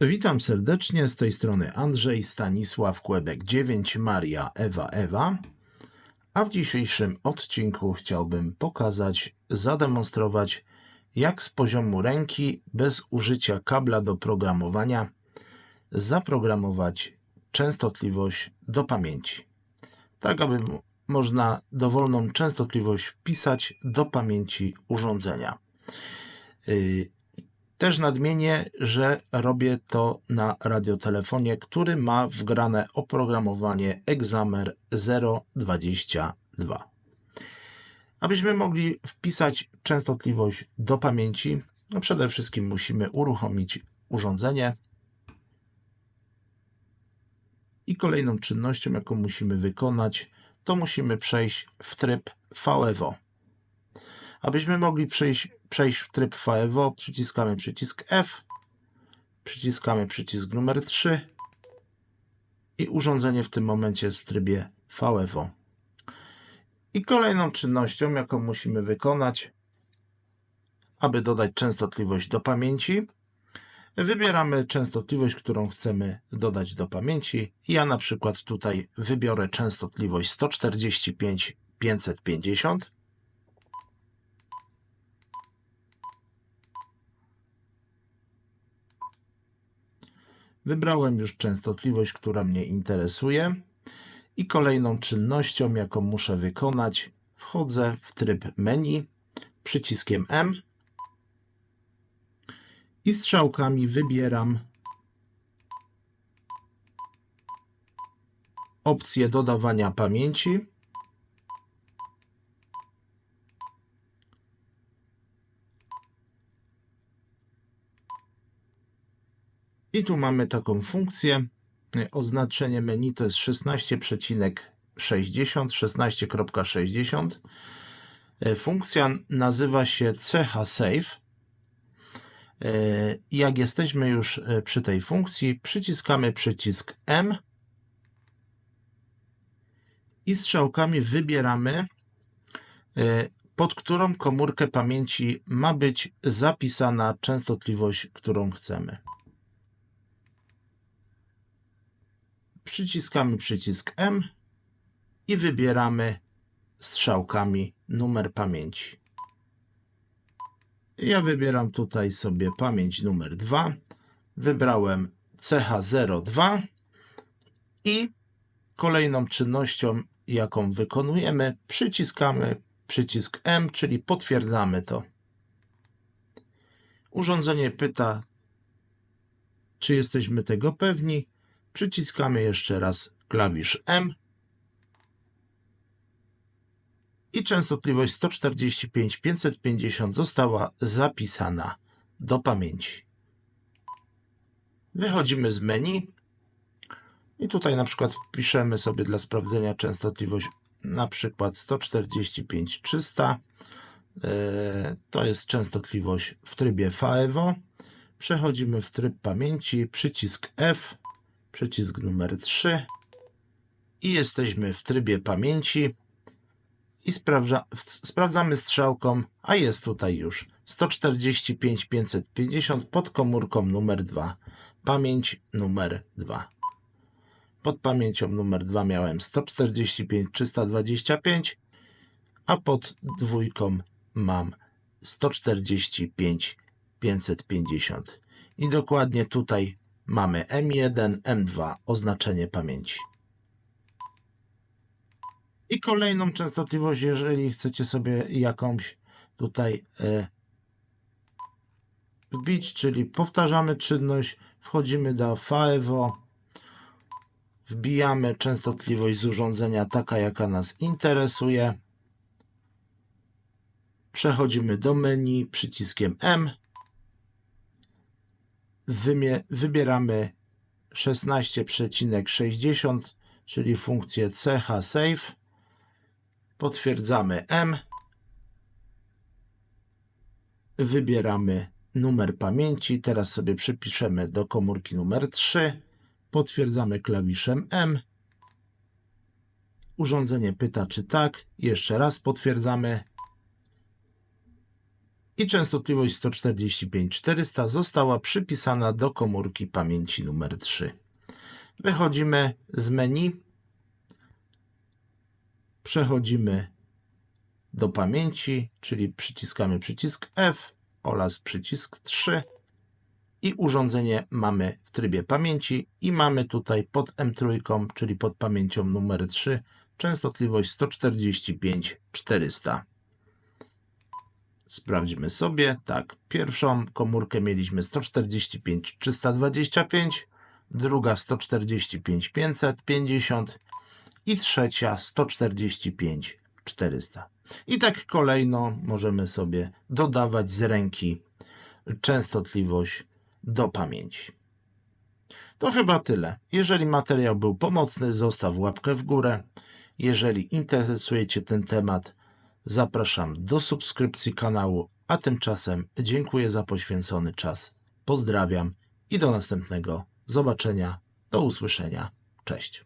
Witam serdecznie, z tej strony Andrzej Stanisław Kłebek 9 Maria Ewa Ewa. A w dzisiejszym odcinku chciałbym pokazać, zademonstrować, jak z poziomu ręki, bez użycia kabla do programowania, zaprogramować częstotliwość do pamięci. Tak, aby można dowolną częstotliwość wpisać do pamięci urządzenia. Yy, też nadmienię, że robię to na radiotelefonie, który ma wgrane oprogramowanie Examer 022. Abyśmy mogli wpisać częstotliwość do pamięci, no przede wszystkim musimy uruchomić urządzenie. I kolejną czynnością, jaką musimy wykonać, to musimy przejść w tryb VEVO. Abyśmy mogli przejść, przejść w tryb VEVO, przyciskamy przycisk F, przyciskamy przycisk numer 3 i urządzenie w tym momencie jest w trybie VEVO. I kolejną czynnością, jaką musimy wykonać, aby dodać częstotliwość do pamięci, wybieramy częstotliwość, którą chcemy dodać do pamięci. Ja na przykład tutaj wybiorę częstotliwość 145 550. Wybrałem już częstotliwość, która mnie interesuje. I kolejną czynnością, jaką muszę wykonać, wchodzę w tryb menu przyciskiem M i strzałkami wybieram opcję dodawania pamięci. I tu mamy taką funkcję. Oznaczenie menu to jest 16,60, 16.60. E, Funkcja nazywa się CH Save. E, jak jesteśmy już e, przy tej funkcji, przyciskamy przycisk M i strzałkami wybieramy, e, pod którą komórkę pamięci ma być zapisana częstotliwość, którą chcemy. Przyciskamy przycisk M i wybieramy strzałkami numer pamięci. Ja wybieram tutaj sobie pamięć numer 2. Wybrałem CH02 i kolejną czynnością, jaką wykonujemy, przyciskamy przycisk M, czyli potwierdzamy to. Urządzenie pyta, czy jesteśmy tego pewni. Przyciskamy jeszcze raz klawisz M i częstotliwość 145 550 została zapisana do pamięci. Wychodzimy z menu i tutaj na przykład wpiszemy sobie dla sprawdzenia częstotliwość na przykład 145 300. E, To jest częstotliwość w trybie FAEVO. Przechodzimy w tryb pamięci, przycisk F, przycisk numer 3 i jesteśmy w trybie pamięci i sprawdza, sprawdzamy strzałką, a jest tutaj już 145 550 pod komórką numer 2. Pamięć numer 2. Pod pamięcią numer 2 miałem 145 325, a pod dwójką mam 145 550. I dokładnie tutaj mamy M1, M2 oznaczenie pamięci. I kolejną częstotliwość, jeżeli chcecie sobie jakąś tutaj e, wbić, czyli powtarzamy czynność, wchodzimy do FAEVO, wbijamy częstotliwość z urządzenia taka, jaka nas interesuje. Przechodzimy do menu przyciskiem M. Wybieramy 16,60, czyli funkcję CH Save. Potwierdzamy M. Wybieramy numer pamięci. Teraz sobie przypiszemy do komórki numer 3. Potwierdzamy klawiszem M. Urządzenie pyta, czy tak. Jeszcze raz potwierdzamy. I częstotliwość 145.400 została przypisana do komórki pamięci numer 3. Wychodzimy z menu, przechodzimy do pamięci, czyli przyciskamy przycisk F oraz przycisk 3 i urządzenie mamy w trybie pamięci i mamy tutaj pod M3, czyli pod pamięcią numer 3 częstotliwość 145.400. Sprawdźmy sobie. Tak, pierwszą komórkę mieliśmy 145.325, druga 145.550 i trzecia 145.400. I tak kolejno możemy sobie dodawać z ręki częstotliwość do pamięci. To chyba tyle. Jeżeli materiał był pomocny, zostaw łapkę w górę. Jeżeli interesuje Cię ten temat, zapraszam do subskrypcji kanału, a tymczasem dziękuję za poświęcony czas. Pozdrawiam i do następnego zobaczenia, do usłyszenia. Cześć.